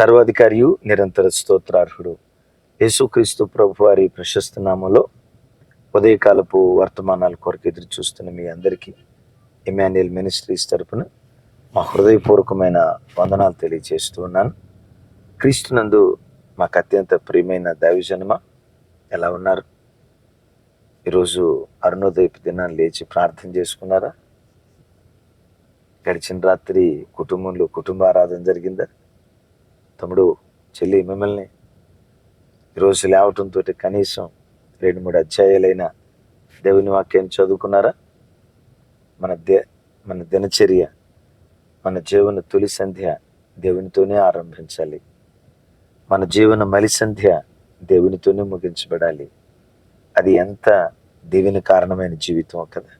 సర్వాధికారియు నిరంతర స్తోత్రార్హుడు. యేసుక్రీస్తు ప్రభు వారి ప్రశస్త నామంలో ఉదయకాలపు వర్తమానాల కొరకు ఎదురు చూస్తున్న మీ అందరికీ ఇమాన్యుయల్ మినిస్ట్రీస్ తరపున మా హృదయపూర్వకమైన వందనాలు తెలియజేస్తూ ఉన్నాను. క్రీస్తునందు మాకు అత్యంత ప్రియమైన దైవజనమ ఎలా ఉన్నారు? ఈరోజు అరుణోదయపు దినాన్ని లేచి ప్రార్థన చేసుకున్నారా? గడిచిన రాత్రి కుటుంబంలో కుటుంబ ఆరాధన జరిగిందా? తమ్ముడు చెల్లి మిమ్మల్ని ఈరోజు లేవటంతో కనీసం రెండు మూడు అధ్యాయాలైన దేవుని వాక్యం చదువుకున్నారా? మన దే మన దినచర్య మన జీవన తొలి సంధ్య దేవునితోనే ఆరంభించాలి. మన జీవన మలి సంధ్య దేవునితోనే ముగించబడాలి. అది ఎంత దేవుని కారణమైన జీవితం కదా.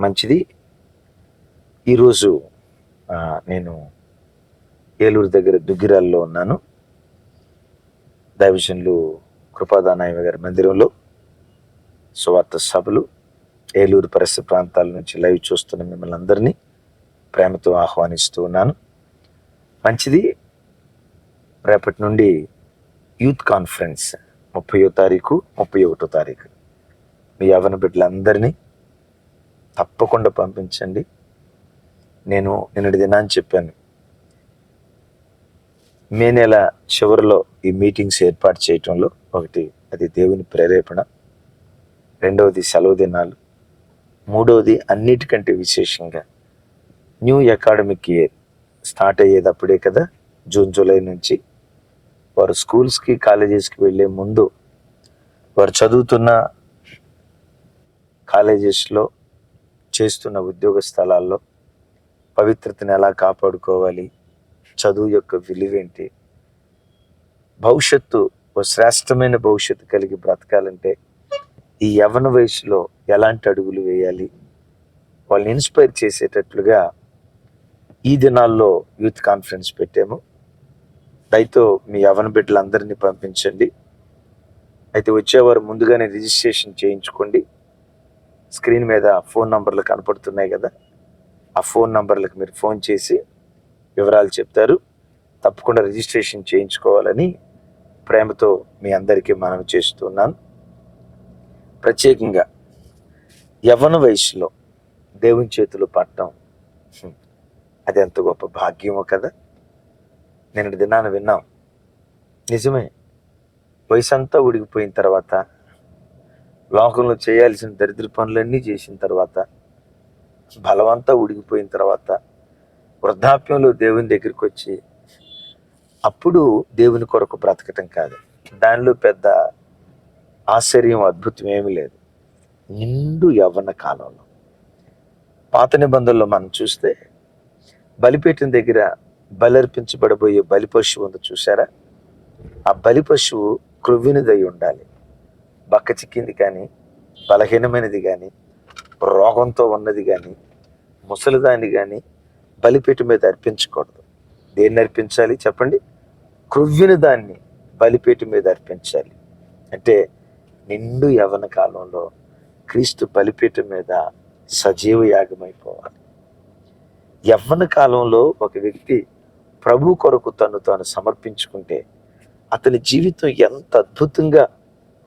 మంచిది? ఈరోజు నేను ఏలూరు దగ్గర దుగ్గిరాల్లో ఉన్నాను. దైవజన్లు కృపాదానాయమ గారి మందిరంలో సువార్త సభలు ఏలూరు పరిసర ప్రాంతాల నుంచి లైవ్ చూస్తున్న మిమ్మల్ని అందరినీ ప్రేమతో ఆహ్వానిస్తూ ఉన్నాను. మంచిది రేపటి నుండి యూత్ కాన్ఫరెన్స్ ముప్పయో తారీఖు ముప్పై ఒకటో తారీఖు. మీ యవన బిడ్డలందరినీ తప్పకుండా పంపించండి. నేను నిన్నటి దినాన్ని చెప్పాను. మే నెల చివరిలో ఈ మీటింగ్స్ ఏర్పాటు చేయటంలో ఒకటి అది దేవుని ప్రేరేపణ. రెండవది సెలవు దినాలు. మూడవది అన్నిటికంటే విశేషంగా న్యూ అకాడమిక్ ఇయర్ స్టార్ట్ అయ్యేది అప్పుడే కదా జూన్ జూలై నుంచి. వారు స్కూల్స్కి కాలేజెస్కి వెళ్ళే ముందు వారు చదువుతున్న కాలేజెస్లో చేస్తున్న ఉద్యోగ స్థలాల్లో పవిత్రతను ఎలా కాపాడుకోవాలి చదువు యొక్క విలువేంటి? భవిష్యత్తు ఓ శ్రేష్టమైన భవిష్యత్తు కలిగి బ్రతకాలంటే ఈ యవన వయసులో ఎలాంటి అడుగులు వేయాలి? వాళ్ళని ఇన్స్పైర్ చేసేటట్లుగా ఈ దినాల్లో యూత్ కాన్ఫరెన్స్ పెట్టాము. దయతో మీ యవన బిడ్డలందరినీ పంపించండి. అయితే వచ్చేవారు ముందుగానే రిజిస్ట్రేషన్ చేయించుకోండి. స్క్రీన్ మీద ఫోన్ నంబర్లు కనపడుతున్నాయి కదా? ఆ ఫోన్ నంబర్లకు మీరు ఫోన్ చేసి వివరాలు చెప్తారు. తప్పకుండా రిజిస్ట్రేషన్ చేయించుకోవాలని ప్రేమతో మీ అందరికీ మనం చేస్తున్నాను. ప్రత్యేకంగా యవ్వన వయసులో దేవుని చేతులు పట్టడం అది ఎంత గొప్ప భాగ్యమో కదా. నిన్నటి దినాన విన్నాం. నిజమే వయసు అంతా ఉడికిపోయిన తర్వాత లోకంలో చేయాల్సిన దరిద్ర పనులన్నీ చేసిన తర్వాత బలమంతా ఉడికిపోయిన తర్వాత వృద్ధాప్యంలో దేవుని దగ్గరికి వచ్చి అప్పుడు దేవుని కొరకు బ్రతకటం కాదు. దానిలో పెద్ద ఆశ్చర్యం అద్భుతం ఏమీ లేదు. నిండు యవ్వన కాలంలో. పాత నిబంధనలో మనం చూస్తే బలిపీఠం దగ్గర బలర్పించబడబోయే బలి పశువు ఉంది చూసారా ఆ బలి పశువు క్రొవ్వినదై ఉండాలి. బక్క చిక్కింది కానీ బలహీనమైనది కానీ రోగంతో ఉన్నది కానీ ముసలిదాన్ని కానీ బలిపీఠం మీద అర్పించకూడదు. దేన్ని అర్పించాలి చెప్పండి? క్రొవ్విన దాన్ని బలిపీఠం మీద అర్పించాలి. అంటే నిండు యవన కాలంలో క్రీస్తు బలిపీఠం మీద సజీవ యాగమైపోవాలి. యవ్వన కాలంలో ఒక వ్యక్తి ప్రభు కొరకు తను తాను సమర్పించుకుంటే అతని జీవితం ఎంత అద్భుతంగా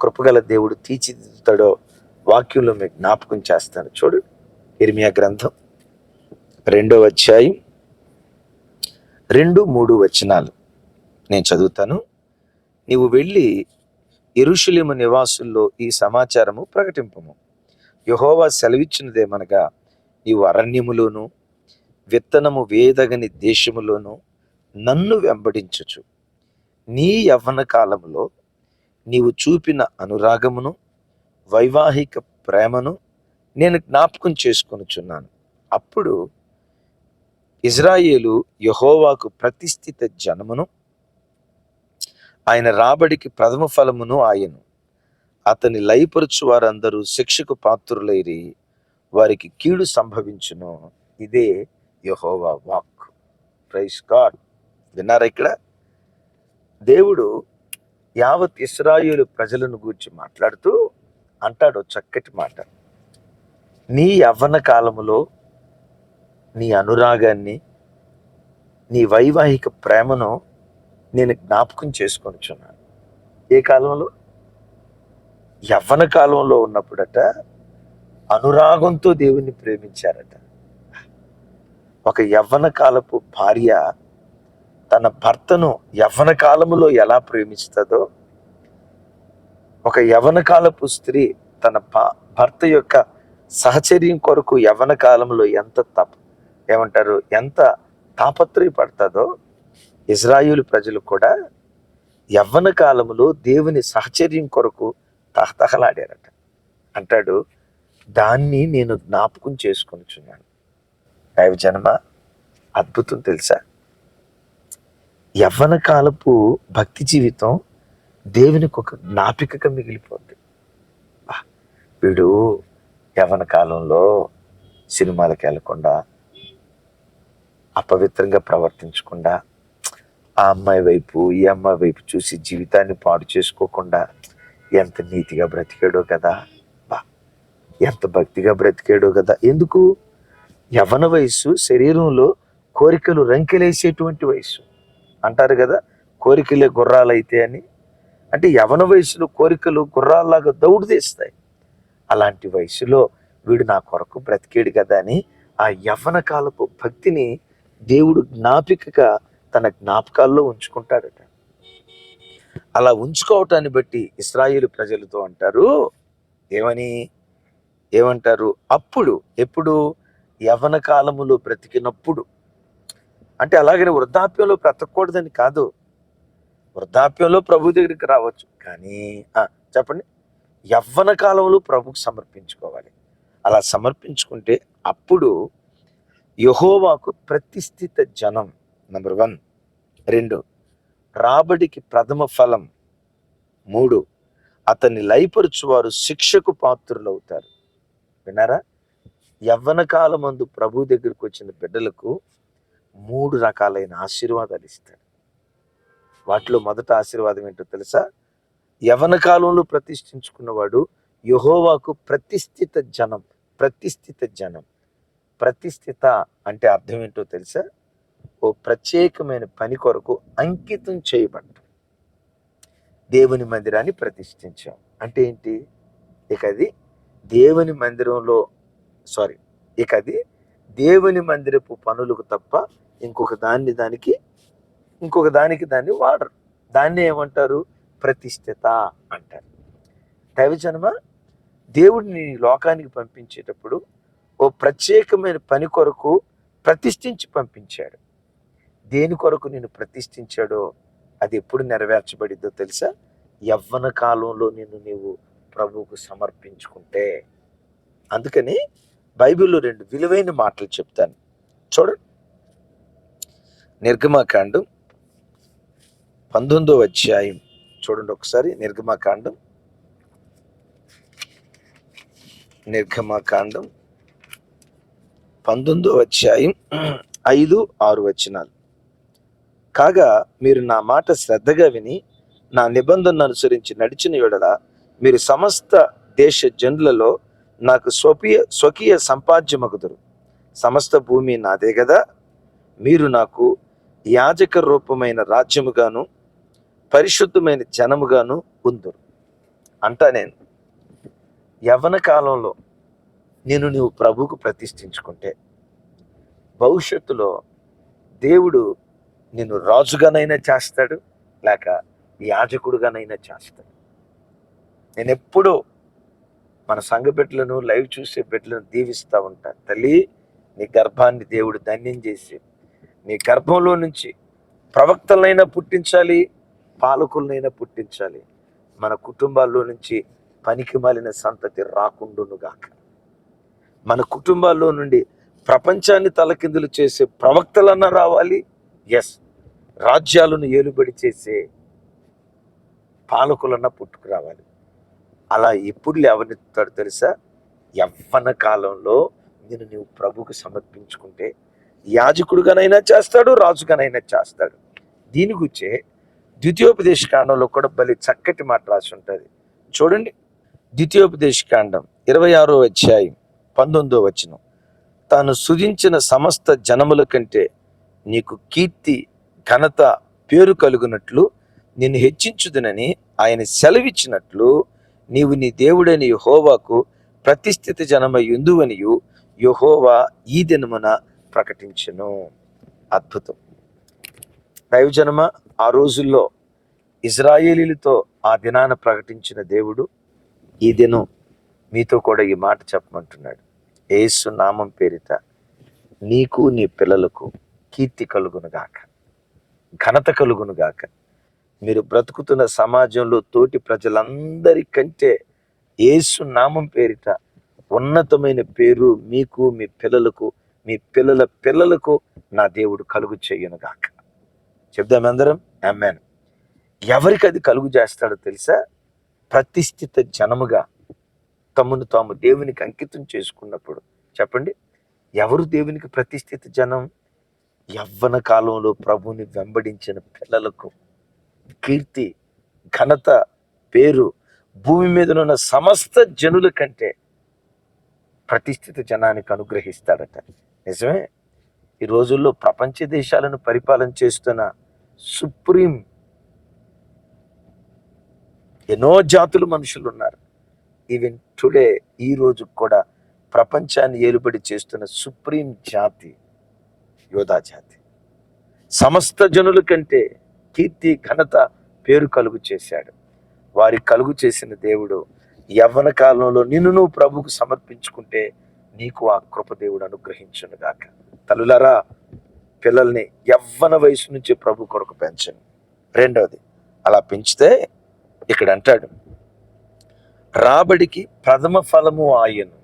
కృపగల దేవుడు తీర్చిదిద్దుతాడో వాక్యంలో మీకు జ్ఞాపకం చేస్తాను. చూడు ఇర్మియా గ్రంథం రెండవ అధ్యాయం. రెండు మూడు వచనాలు నేను చదువుతాను. నీవు వెళ్ళి ఇరుషులేము నివాసుల్లో ఈ సమాచారము ప్రకటింపము. యహోవా సెలవిచ్చినదేమనగా నీవు అరణ్యములోను విత్తనము వేదగని దేశములోను నన్ను వెంబడించచ్చు నీ యవ్వన కాలములో నీవు చూపిన అనురాగమును వైవాహిక ప్రేమను నేను జ్ఞాపకం చేసుకొనుచున్నాను. అప్పుడు ఇజ్రాయేలు యహోవాకు ప్రతిష్ఠిత జనమును ఆయన రాబడికి ప్రథమ ఫలమును ఆయను. అతని లయపరుచు వారందరూ శిక్షకు పాత్రులైరి వారికి కీడు సంభవించును. ఇదే యహోవా వాక్ ప్రైస్ గాడ్. విన్నారా ఇక్కడ? దేవుడు యావత్ ఇస్రాయేలు ప్రజలను గూర్చి మాట్లాడుతూ అంటాడు చక్కటి మాట. నీ యవ్వన కాలములో నీ అనురాగాన్ని నీ వైవాహిక ప్రేమను నేను జ్ఞాపకం చేసుకొనిచున్నాను. ఏ కాలంలో? యవ్వన కాలంలో ఉన్నప్పుడట అనురాగంతో దేవుణ్ణి ప్రేమించారట. ఒక యవ్వన కాలపు భార్య తన భర్తను యవ్వన కాలములో ఎలా ప్రేమిస్తుందో ఒక యవ్వన కాలపు స్త్రీ తన భర్త యొక్క సహచర్యం కొరకు యవ్వన కాలంలో ఎంత తప ఏమంటారు ఎంత తాపత్రయపడతాదో ఇజ్రాయిల్ ప్రజలు కూడా యవ్వన కాలంలో దేవుని సహచర్యం కొరకు తహతహలాడారట. అంటాడు దాన్ని నేను జ్ఞాపకం చేసుకునిచున్నాను. దైవ జన్మ అద్భుతం తెలుసా? యవ్వన కాలపు భక్తి జీవితం దేవునికి ఒక జ్ఞాపికగా మిగిలిపోద్ది. వీడు యవ్వన కాలంలో సినిమాలకు వెళ్ళకుండా అపవిత్రంగా ప్రవర్తించకుండా ఆ అమ్మాయి వైపు ఈ అమ్మాయి వైపు చూసి జీవితాన్ని పాడు చేసుకోకుండా ఎంత నీతిగా బ్రతికాడో కదా బా ఎంత భక్తిగా బ్రతికాడో కదా. ఎందుకు? యవ్వన వయస్సు శరీరంలో కోరికలు రంకెలేసేటువంటి వయస్సు. అంటారు కదా కోరికలే గుర్రాలైతే అని. అంటే యవన వయసులో కోరికలు గుర్రాల్లాగా దౌడు తీస్తాయి. అలాంటి వయసులో వీడు నా కొరకు బ్రతికేడు కదా అని ఆ యవ్వన కాలపు భక్తిని దేవుడు జ్ఞాపికగా తన జ్ఞాపకాల్లో ఉంచుకుంటాడట. అలా ఉంచుకోవటాన్ని బట్టి ఇస్రాయేల్ ప్రజలతో అంటారు ఏమని? ఏమంటారు? అప్పుడు ఎప్పుడు? యవన కాలములో బ్రతికినప్పుడు. అంటే అలాగనే వృద్ధాప్యంలో బ్రతకూడదని కాదు. వృద్ధాప్యంలో ప్రభు దగ్గరికి రావచ్చు. కానీ చెప్పండి. యవ్వన కాలంలో ప్రభుకు సమర్పించుకోవాలి. అలా సమర్పించుకుంటే అప్పుడు యహోవాకు ప్రతిష్ఠిత జనం. నంబర్ వన్ రెండు. రాబడికి ప్రథమ ఫలం. మూడు. అతన్ని లయపరుచువారు శిక్షకు పాత్రులు అవుతారు విన్నారా? యవ్వన కాలమందు ప్రభు దగ్గరికి వచ్చిన బిడ్డలకు మూడు రకాలైన ఆశీర్వాదాలు ఇస్తాడు. వాటిలో మొదట ఆశీర్వాదం ఏంటో తెలుసా? యవన కాలంలో ప్రతిష్ఠించుకున్నవాడు యహోవాకు ప్రతిష్ఠిత జనం ప్రతిష్ఠిత జనం. ప్రతిష్ఠిత అంటే అర్థం ఏంటో తెలుసా? ఓ ప్రత్యేకమైన పని కొరకు అంకితం చేయబడ్డ. దేవుని మందిరాన్ని ప్రతిష్ఠించాం. అంటే ఏంటి? ఇక అది దేవుని మందిరంలో సారీ ఇక అది దేవుని మందిరపు పనులకు తప్ప ఇంకొక దాన్ని దానికి ఇంకొక దానికి దాన్ని వాడరు. దాన్ని ఏమంటారు? ప్రతిష్ఠిత అంటారు. దైవజనమ? దేవుడిని లోకానికి పంపించేటప్పుడు ఓ ప్రత్యేకమైన పని కొరకు ప్రతిష్ఠించి పంపించాడు. దేని కొరకు నేను ప్రతిష్ఠించాడో అది ఎప్పుడు నెరవేర్చబడిద్దో తెలుసా? యవ్వన కాలంలో నిన్ను నీవు ప్రభువుకు సమర్పించుకుంటే. అందుకని బైబిల్లో రెండు విలువైన మాటలు చెప్తాను. చూడండి నిర్గమాకాండం పంతొమ్మిదో అధ్యాయం. చూడండి ఒకసారి నిర్గమాకాండం. నిర్గమాకాండం పంతొమ్మిదో అధ్యాయం ఐదు ఆరు వచనాలు. కాగా మీరు నా మాట శ్రద్ధగా విని నా నిబంధనను అనుసరించి నడిచిన యెడల మీరు సమస్త దేశ జనులలో నాకు స్వకీయ స్వకీయ సంపాద్యమగుదురు. సమస్త భూమి నాదే కదా మీరు నాకు యాజక రూపమైన రాజ్యముగాను పరిశుద్ధమైన జనముగాను ఉందరు. అంటా నేను యవ్వన కాలంలో నేను నువ్వు ప్రభువుకు ప్రతిష్ఠించుకుంటే భవిష్యత్తులో దేవుడు నిన్ను రాజుగానైనా చేస్తాడు లేక యాజకుడుగానైనా చేస్తాడు. నేను ఎప్పుడూ మన సంఘ బిడ్డలను లైవ్ చూసే బిడ్డలను దీవిస్తూ ఉంటాను తల్లి నీ గర్భాన్ని దేవుడు ధన్యం చేసి నీ గర్భంలో నుంచి ప్రవక్తలైనా పుట్టించాలి పాలకులనైనా పుట్టించాలి. మన కుటుంబాల్లో నుంచి పనికి మాలిన సంతతి రాకుండునుగాక. మన కుటుంబాల్లో నుండి ప్రపంచాన్ని తలకిందులు చేసే ప్రవక్తలన్నా రావాలి. ఎస్ రాజ్యాలను ఏలుబడి చేసే పాలకులన్నా పుట్టుకు రావాలి. అలా ఎప్పుడు లేవనెత్తాడు తెలుసా? యవ్వన కాలంలో నేను నీవు ప్రభుకు సమర్పించుకుంటే యాజకుడుగానైనా చేస్తాడు రాజుగానైనా చేస్తాడు. దీని గురించే ద్వితీయోపదేశ కాండంలో కూడా బలి చక్కటి మాట రాసి ఉంటుంది. చూడండి. ద్వితీయోపదేశ కాండం ఇరవై ఆరో అధ్యాయం. పంతొమ్మిదో వచనం. తాను సుధించిన సమస్త జనముల కంటే నీకు కీర్తి ఘనత పేరు కలుగునట్లు నిన్ను హెచ్చించుదునని ఆయన సెలవిచ్చినట్లు నీవు నీ దేవుడైన యెహోవాకు ప్రతిష్ఠిత జనమై ఉందువనియు యెహోవా ఈ దినమున ప్రకటించను. అద్భుతం. దైవజనమ ఆ రోజుల్లో ఇజ్రాయేలీలతో ఆ దినాన ప్రకటించిన దేవుడు ఈ దినం మీతో కూడా ఈ మాట చెప్పమంటున్నాడు. ఏసు నామం పేరిట నీకు నీ పిల్లలకు కీర్తి కలుగునుగాక ఘనత కలుగునుగాక మీరు బ్రతుకుతున్న సమాజంలో తోటి ప్రజలందరికంటే ఏసు నామం పేరిట ఉన్నతమైన పేరు మీకు మీ పిల్లలకు మీ పిల్లల పిల్లలకు నా దేవుడు కలుగు చేయనుగాక చెప్దాం అందరం. అమ్మాను ఎవరికి అది కలుగు చేస్తాడో తెలుసా? ప్రతిష్ఠిత జనముగా తమను తాము దేవునికి అంకితం చేసుకున్నప్పుడు చెప్పండి. ఎవరు దేవునికి ప్రతిష్ఠిత జనం? యవ్వన కాలంలో ప్రభుని వెంబడించిన పిల్లలకు కీర్తి ఘనత పేరు భూమి మీద ఉన్న సమస్త జనుల కంటే ప్రతిష్ఠిత జనానికి అనుగ్రహిస్తాడట. నిజమే? ఈ రోజుల్లో ప్రపంచ దేశాలను పరిపాలన చేస్తున్న సుప్రీం ఎన్నో జాతులు మనుషులు ఉన్నారు ఈవెన్ టుడే ఈ రోజు కూడా ప్రపంచాన్ని ఏలుబడి చేస్తున్న సుప్రీం జాతి యోధా జాతి. సమస్త జనుల కంటే కీర్తి ఘనత పేరు కలుగు చేశాడు. వారి కలుగు చేసిన దేవుడు యవ్వన కాలంలో నిన్ను నువ్వు ప్రభుకు సమర్పించుకుంటే నీకు ఆ కృపదేవుడు దేవుడు గాక. తల్లులారా పిల్లల్ని యవ్వన వయసు నుంచి ప్రభు కొరకు పెంచండి. రెండవది అలా పెంచితే ఇక్కడ అంటాడు రాబడికి ప్రథమ ఫలము ఆయను.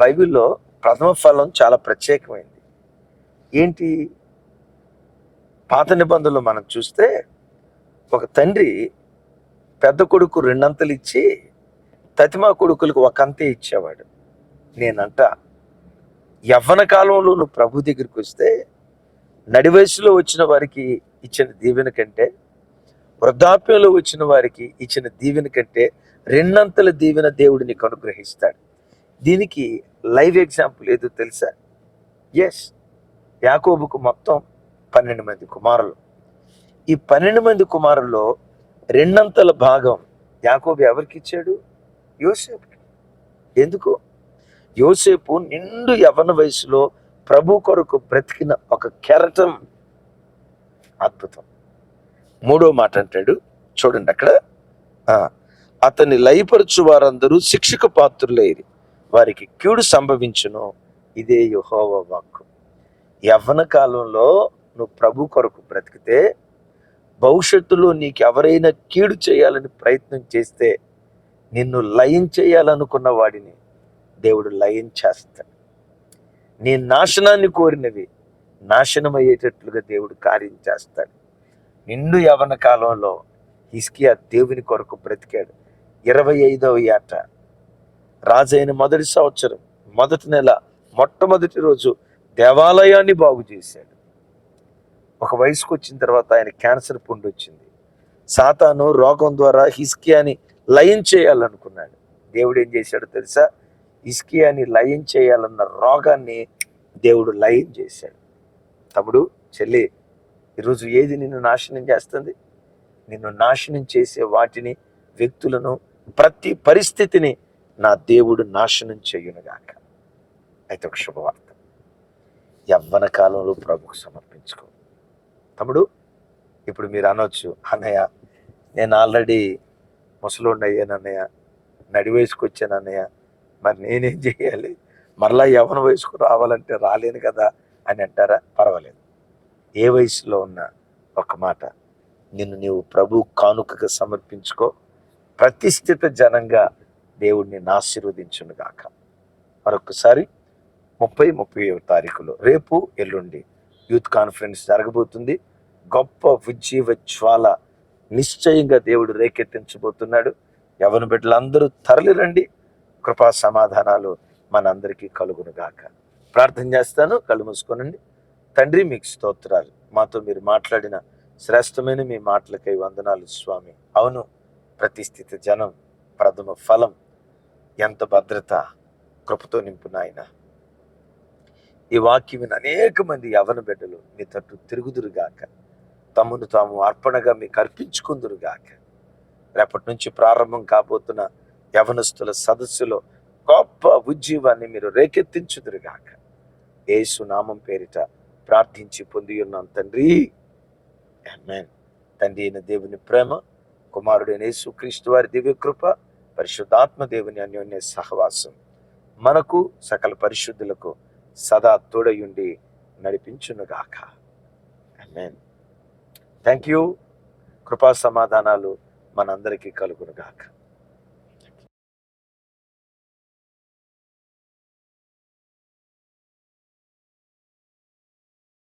బైబిల్లో ప్రథమ ఫలం చాలా ప్రత్యేకమైంది. ఏంటి? పాత నిబంధనలు మనం చూస్తే ఒక తండ్రి పెద్ద కొడుకు రెండంతలు ఇచ్చి తతిమా కొడుకులకు ఒక అంతే ఇచ్చేవాడు. నేనంట యవ్వన కాలంలో నువ్వు ప్రభు దగ్గరికి వస్తే నడివయసులో వచ్చిన వారికి ఇచ్చిన దీవెన కంటే వృద్ధాప్యంలో వచ్చిన వారికి ఇచ్చిన దీవెన కంటే రెండంతల దీవెన దేవుడు నీకు అనుగ్రహిస్తాడు. దీనికి లైవ్ ఎగ్జాంపుల్ ఏదో తెలుసా? ఎస్ యాకోబుకు మొత్తం పన్నెండు మంది కుమారులు. ఈ పన్నెండు మంది కుమారుల్లో రెండంతల భాగం యాకోబు ఎవరికి ఇచ్చాడు? యోసేపుకి. ఎందుకు? యోసేపు నిండు యవన వయసులో ప్రభు కొరకు బ్రతికిన ఒక కెరటం అద్భుతం. మూడో మాట అంటాడు. చూడండి అక్కడ. అతన్ని లయపరచు వారందరూ శిక్షక పాత్రులైరి. వారికి కీడు సంభవించును. ఇదే యుహోవ వాక్కు. యవ్వన కాలంలో నువ్వు ప్రభు కొరకు బ్రతికితే భవిష్యత్తులో నీకు ఎవరైనా కీడు చేయాలని ప్రయత్నం చేస్తే నిన్ను లయం చేయాలనుకున్న వాడిని దేవుడు లయం చేస్తాడు. నీ నాశనాన్ని కోరినవి నాశనమయ్యేటట్లుగా దేవుడు కార్యం చేస్తాడు. నిండు యవన కాలంలో హిస్కియా దేవుని కొరకు బ్రతికాడు. ఇరవై ఐదవ ఏట రాజైన మొదటి సంవత్సరం మొదటి నెల మొట్టమొదటి రోజు దేవాలయాన్ని బాగు చేశాడు. ఒక వయసుకు వచ్చిన తర్వాత ఆయన క్యాన్సర్ పుండు వచ్చింది. సాతాను రోగం ద్వారా హిస్కియాని లయం చేయాలనుకున్నాడు. దేవుడు ఏం చేశాడో తెలుసా? హిస్కియాని లయం చేయాలన్న రోగాన్ని దేవుడు లయం చేశాడు. తమ్ముడు చెల్లి ఈరోజు ఏది నిన్ను నాశనం చేస్తుంది? నిన్ను నాశనం చేసే వాటిని వ్యక్తులను ప్రతి పరిస్థితిని నా దేవుడు నాశనం చేయునుగాక. అయితే ఒక శుభవార్త. యవ్వన కాలంలో ప్రభుకు సమర్పించుకో. తమ్ముడు ఇప్పుడు మీరు అనొచ్చు అన్నయ్య నేను ఆల్రెడీ ముసలోండి అయ్యాను అన్నయ్య నడి వయసుకు వచ్చాను అన్నయ్య మరి నేనేం చేయాలి? మరలా యవ్వన వయసుకు రావాలంటే రాలేను కదా? అని అంటారా? పర్వాలేదు. ఏ వయసులో ఉన్నా ఒక మాట. నిన్ను నీవు ప్రభు కానుకగా సమర్పించుకో. ప్రతిష్ఠిత జనంగా దేవుడిని నిన్ను ఆశీర్వదించును గాక. మరొకసారి ముప్పై ముప్పై తారీఖులో రేపు ఎల్లుండి యూత్ కాన్ఫరెన్స్ జరగబోతుంది. గొప్ప ఉజ్జీవ జ్వాల నిశ్చయంగా దేవుడు రేకెత్తించబోతున్నాడు. యవన బిడ్డలందరూ తరలిరండి. కృపా సమాధానాలు మనందరికీ కలుగును గాక. ప్రార్థన చేస్తాను. కళ్ళు మూసుకోనండి. తండ్రి మీకు స్తోత్రాలు. మాతో మీరు మాట్లాడిన శ్రేష్టమైన మీ మాటలకై వందనాలు స్వామి. అవును ప్రతిష్ఠిత జనం ప్రథమ ఫలం ఎంత భద్రత కృపతో నింపునాయన ఈ వాక్యం అనేక మంది యవన బిడ్డలు మీ తట్టు తిరుగుదురుగాక తమను తాము అర్పణగా మీకు అర్పించుకుందురుగాక రేపటి నుంచి ప్రారంభం కాబోతున్న యవనస్తుల సదస్సులో గొప్ప ఉజ్జీవాన్ని మీరు రేకెత్తించుదురుగాక ఏసు నామం పేరిట ప్రార్థించి పొంది ఉన్నాం తండ్రి. ఆమేన్ తండ్రి అయిన దేవుని ప్రేమ కుమారుడైన యేసుక్రీస్తు వారి దివ్య కృప పరిశుద్ధాత్మ దేవుని అన్యోన్య సహవాసం మనకు సకల పరిశుద్ధులకు సదా తోడయుండి నడిపించునుగాక. ఆమేన్ థ్యాంక్ యూ కృపా సమాధానాలు మనందరికీ కలుగునుగాక.